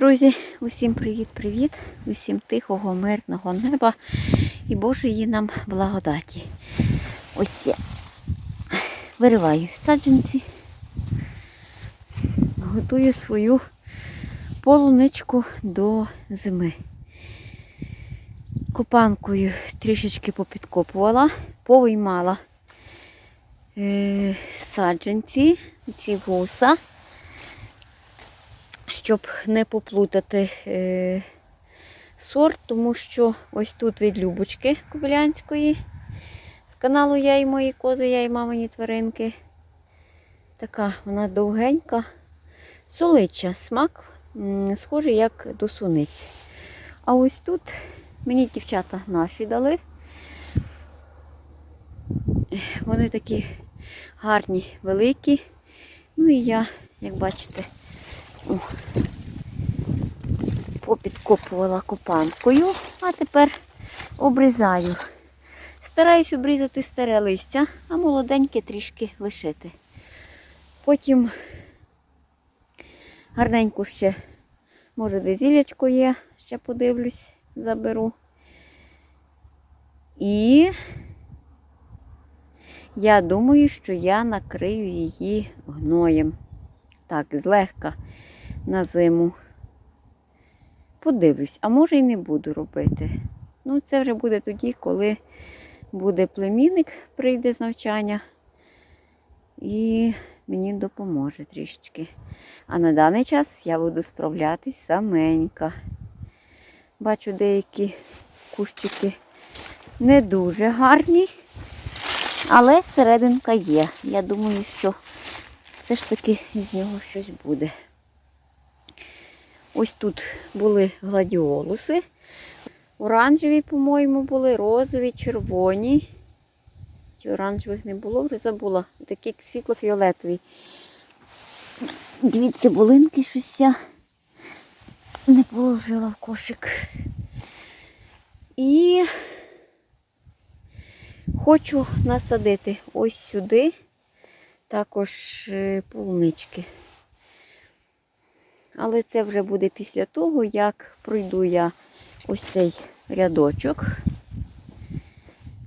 Друзі, усім привіт-привіт, усім тихого, мирного неба і Божої нам благодаті. Ось я вириваю саджанці, готую свою полуничку до зими. Копанкою трішечки попідкопувала, повиймала е, саджанці, ці вуса щоб не поплутати е, сорт, тому що ось тут від Любочки Кобилянської. З каналу Я і мої кози, я і мамині тваринки. Така вона довгенька, солича, смак, схожий як до суниці. А ось тут мені дівчата наші дали. Вони такі гарні, великі. Ну і я, як бачите, о, попідкопувала копанкою, а тепер обрізаю. Стараюсь обрізати старе листя, а молоденьке трішки лишити. Потім гарненько ще, може, де зілячко є, ще подивлюсь, заберу. І я думаю, що я накрию її гноєм. Так, злегка на зиму. Подивлюсь, а може і не буду робити. Ну, це вже буде тоді, коли буде племінник, прийде з навчання і мені допоможе трішечки. А на даний час я буду справлятись саменька. Бачу деякі кущики не дуже гарні, але серединка є. Я думаю, що все ж таки з нього щось буде. Ось тут були гладіолуси. Оранжеві, по-моєму, були, розові, червоні. Чи оранжевих не було, вже забула. Такі світло-фіолетові. Дві цибулинки щось я не положила в кошик. І хочу насадити ось сюди також е, полунички. Але це вже буде після того, як пройду я ось цей рядочок,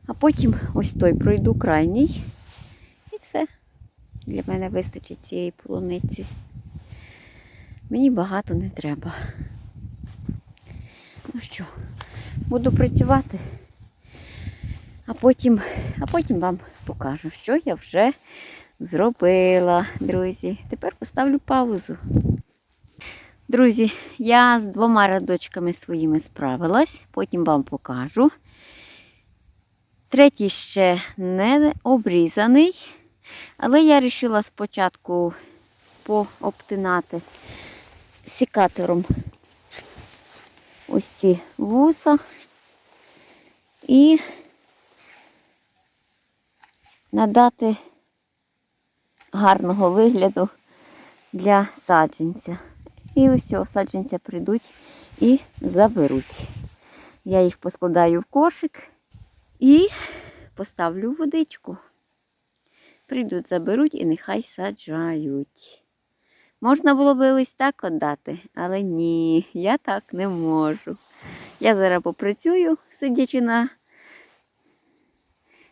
а потім ось той пройду крайній. І все. Для мене вистачить цієї полуниці. Мені багато не треба. Ну що, буду працювати, а потім, а потім вам покажу, що я вже зробила, друзі. Тепер поставлю паузу. Друзі, я з двома рядочками своїми справилась, потім вам покажу. Третій ще не обрізаний, але я вирішила спочатку пообтинати сікатором ось ці вуса і надати гарного вигляду для саджанця. І ось цього саджанця прийдуть і заберуть. Я їх поскладаю в кошик і поставлю водичку. Прийдуть, заберуть і нехай саджають. Можна було би ось так віддати, але ні, я так не можу. Я зараз попрацюю, сидячи на,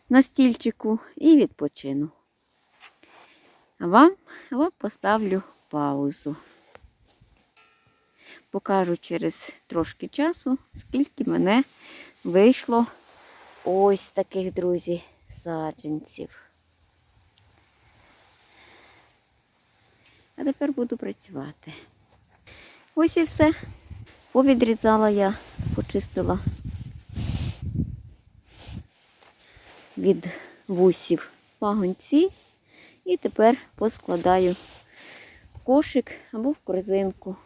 на стільчику, і відпочину. А вам, вам поставлю паузу. Покажу через трошки часу, скільки мене вийшло ось таких, друзі, саджанців. А тепер буду працювати. Ось і все. Повідрізала я, почистила від вусів пагонці. І тепер поскладаю в кошик або в корзинку.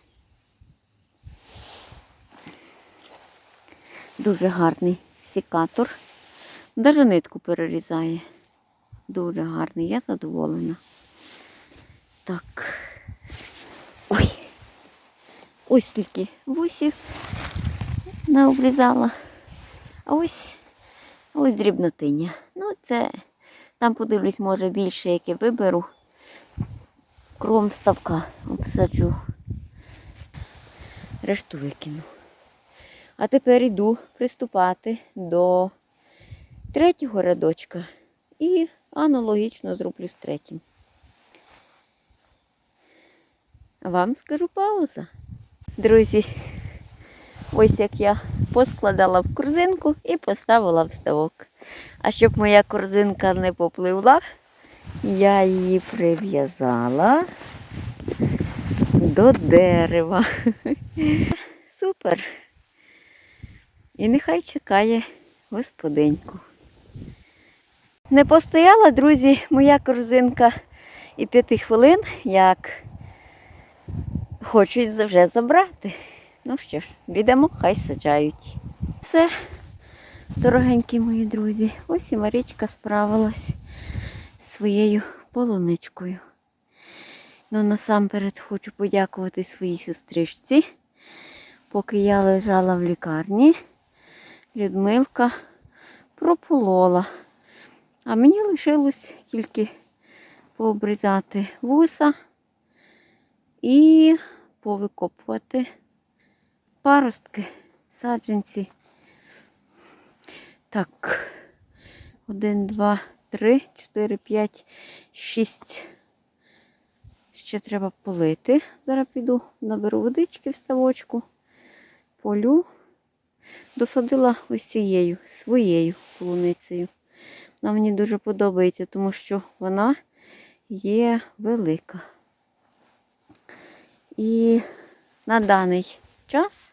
Дуже гарний сікатор. Даже нитку перерізає. Дуже гарний, я задоволена. Так. Ой. Ось скільки вусів наобрізала. А ось ось дрібнотиня. Ну, це там подивлюсь, може більше, яке виберу. Кром ставка обсаджу. решту викину. А тепер іду приступати до третього рядочка і аналогічно зроблю з третім. Вам скажу пауза. Друзі, ось як я поскладала в корзинку і поставила в ставок. А щоб моя корзинка не попливла, я її прив'язала до дерева. Супер. І нехай чекає господиньку. Не постояла, друзі, моя корзинка і п'яти хвилин, як хочуть вже забрати. Ну що ж, підемо, хай саджають. Все, дорогенькі мої друзі, ось і Марічка справилась своєю полуничкою. Ну, насамперед хочу подякувати своїй сестричці. Поки я лежала в лікарні, Людмилка прополола. А мені лишилось тільки пообрізати вуса і повикопувати паростки, саджанці. Так, один, два, три, чотири, п'ять, шість. Ще треба полити. Зараз піду, наберу водички в ставочку, полю. Досадила ось цією своєю полуницею. Вона мені дуже подобається, тому що вона є велика. І на даний час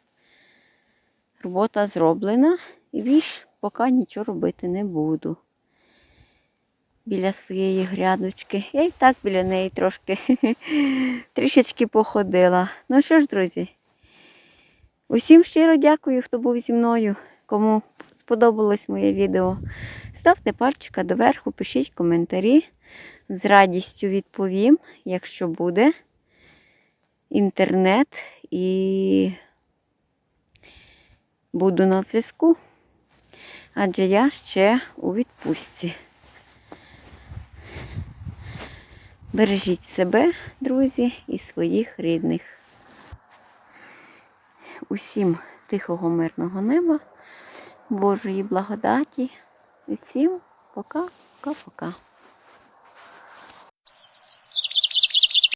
робота зроблена і більш поки нічого робити не буду. Біля своєї грядочки. Я і так біля неї трошки трішечки походила. Ну що ж, друзі, усім щиро дякую, хто був зі мною. Кому сподобалось моє відео, ставте пальчика доверху, пишіть коментарі. З радістю відповім, якщо буде інтернет і буду на зв'язку. Адже я ще у відпустці. Бережіть себе, друзі, і своїх рідних. Усім тихого мирного неба, Божої благодаті. І всім пока-пока-пока.